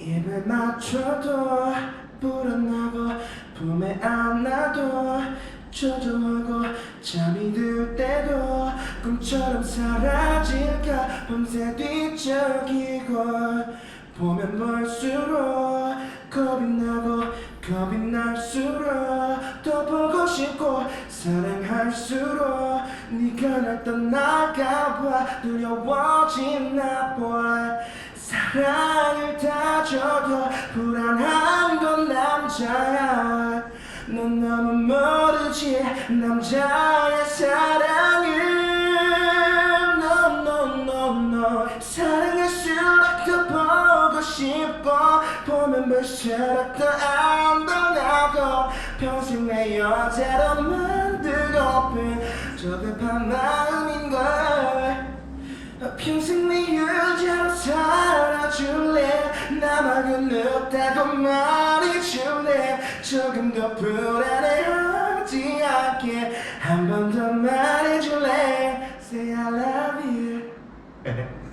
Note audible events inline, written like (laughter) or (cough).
입을 맞춰도 불안하고 품에 안아도 초조하고 잠이 들 때도 꿈처럼 사라질까 밤새 뒤척이고 보면 볼수록 겁이 나고 겁이 날수록 더 보고 싶고 사랑할수록 네가 날 떠나가봐 두려워지나 봐 사랑을 다 줘도 불안한 건 남자야. 넌 너무 모르지 남자의 사랑을 보면 볼수록 더 안달나고 평생 내 여자로 만들고픈 저급한 마음인걸. 평생 내 여자로 살아줄래 나만은 없다고 말해줄래? 조금 더 불안해하지 않게 한 번 더 말해줄래? Say I love you (laughs)